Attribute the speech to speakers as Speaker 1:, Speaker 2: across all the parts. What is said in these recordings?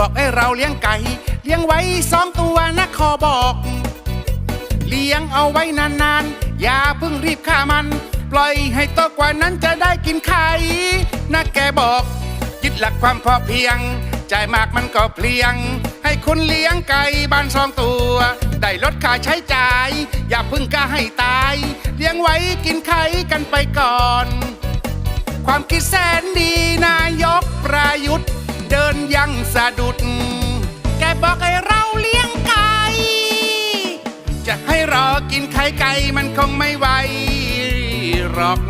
Speaker 1: บอกให้เราเลี้ยงไก่ เลี้ยงไว้สองตัวนะขอบอก เลี้ยงเอาไว้นานๆ อย่าเพิ่งรีบฆ่ามัน ปล่อยให้โตกว่านั้นจะได้กินไข่นะแกบอกยึดหลักความพอเพียงจ่ายมากมันก็เพียง ให้คุณเลี้ยงไก่บ้านสองตัว ได้ลดค่าใช้จ่าย อย่าพึ่งกล้าให้ตาย เลี้ยงไว้กินไข่กันไปก่อน ความคิดแสนดีนายกประยุทธ์ เดินยังสะดุด แกบอกให้เราเลี้ยงไก่ จะให้รอกินไข่ไก่มันคงไม่ไหวหรอก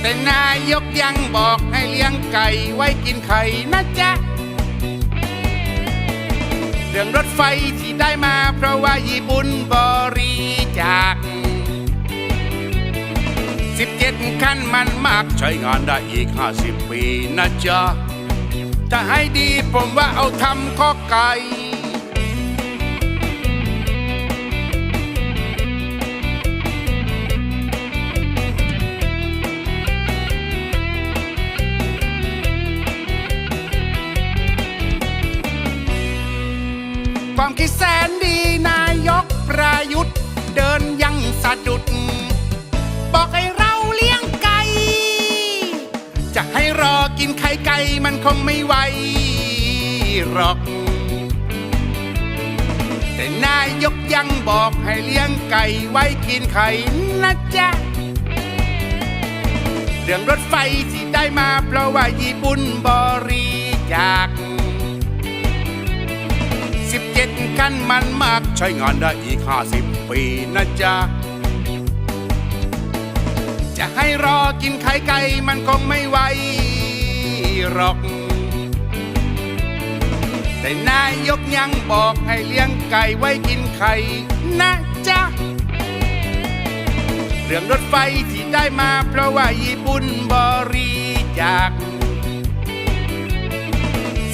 Speaker 1: แต่นายกยังบอกให้เลี้ยงไก่ไว้กินไข่นะจ๊ะ เรื่องรถไฟที่ได้มาเพราะว่าญี่ปุ่นบริ สิบเจ็ดขั้นมันมากใช้งานได้อีกห้าสิบปีนะจ๊ะจะให้ดีผมว่าเอาทำข้อไก่ความคิดแสนดีนายกประยุทธ์ เดินยังสะดุด กินไข่ไก่มันคงไม่ไหวหรอก แต่นายยกยังบอกให้เลี้ยงไก่ไว้กินไข่นะจ๊ะ เรื่องรถไฟที่ได้มาเพราะว่าญี่ปุ่นบริจาคสิบเจ็ดกันมันมากใช้งานได้อีกห้าสิบปีนะจ๊ะจะให้รอกินไข่ไก่มันคงไม่ไหว หรอก แต่นายกยังบอกให้เลี้ยงไก่ไว้กินไข่นะจ๊ะ เรื่องรถไฟที่ได้มาเพราะว่าญี่ปุ่นบริจาค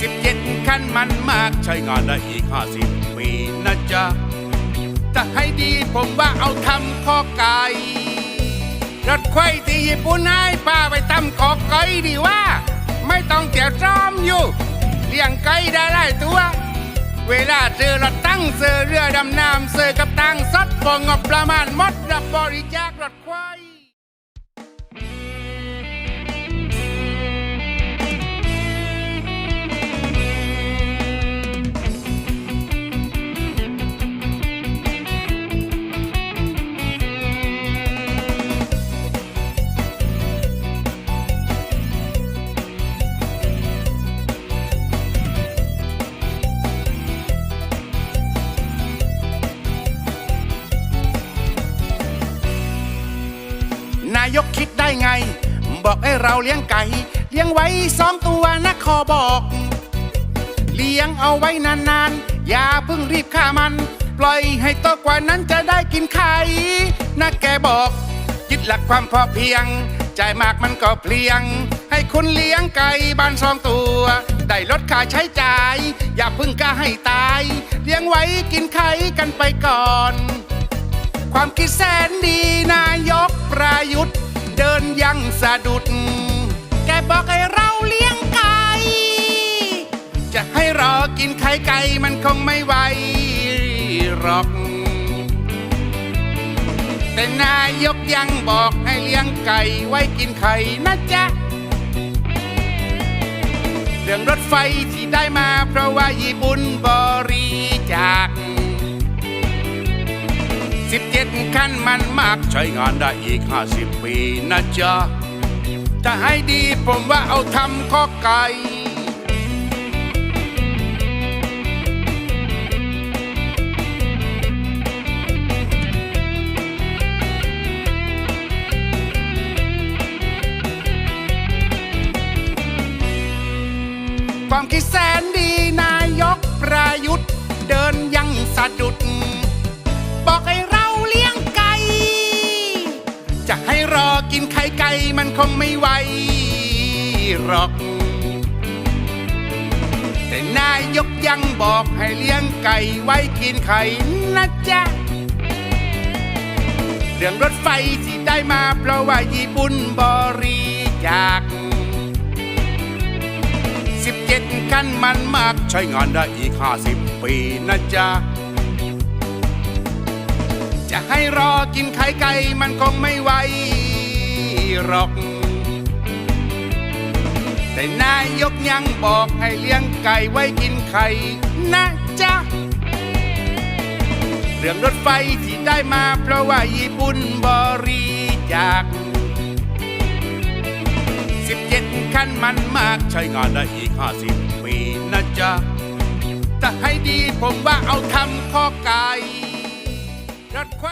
Speaker 1: สิบเจ็ดขั้นมันมากใช้งานได้อีกห้าสิบปีนะจ๊ะจะให้ดีผมว่าเอาทำข้อไก่รถไฟที่ญี่ปุ่นให้ป้าไปทำข้อไก่ดีว่า ไม่ต้องเสียวจ้อมอยู่เลี้ยงไก่ได้หลายตัว เวลาเจอรถตั้งเสือเรือดำน้ำเสือกับตังซัดฟองงบประมาณมดรับบริจาครถควาย นายกคิดได้ไง บอกให้เราเลี้ยงไก่ เลี้ยงไว้สองตัวนะขอบอก เลี้ยงเอาไว้นานๆ อย่าเพิ่งรีบฆ่ามัน ปล่อยให้โตกว่านั้นจะได้กินไข่นะแกบอก ยึดหลักความพอเพียงจ่ายมากมันก็เพลียง ให้คุณเลี้ยงไก่บ้านสองตัว ได้ลดค่าใช้จ่าย อย่าเพิ่งกล้าให้ตาย เลี้ยงไว้กินไข่กันไปก่อน ความคิดแสนดีนายกประยุทธ์ เดินยังสะดุด แกบอกให้เราเลี้ยงไก่ จะให้รอกินไข่ไก่มันคงไม่ไหวหรอก แต่นายกยังบอกให้เลี้ยงไก่ไว้กินไข่นะจ๊ะเรื่องรถไฟที่ได้มาเพราะว่าญี่ปุ่นบริจาค สิบเจ็ดขั้นมันมากใช้งานได้อีกห้าสิบปีนะจ๊ะจะให้ดีผมว่าเอาทำข้อไก่ความคิดแสนดีนายกประยุทธ์ เดินยังสะดุด จะให้รอกินไข่ไก่มันคงไม่ไหวหรอก แต่นายกยังบอกให้เลี้ยงไก่ไว้กินไข่นะจ๊ะ เรื่องรถไฟที่ได้มาเพราะว่าญี่ปุ่นบริจาคคันมันมากใช้งานได้อีกห้าสิบปีนะจ๊ะ จะให้รอกินไข่ไก่มันคงไม่ไหวหรอก แต่นายกยังบอกให้เลี้ยงไก่ไว้กินไข่นะจ๊ะ เรื่องรถไฟที่ได้มาเพราะว่าญี่ปุ่นบริจาค17คันมันมากใช้งานได้อีก50ปีนะจ๊ะถ้าให้ดีผมว่าเอาทำข้อไก่ รถไฟ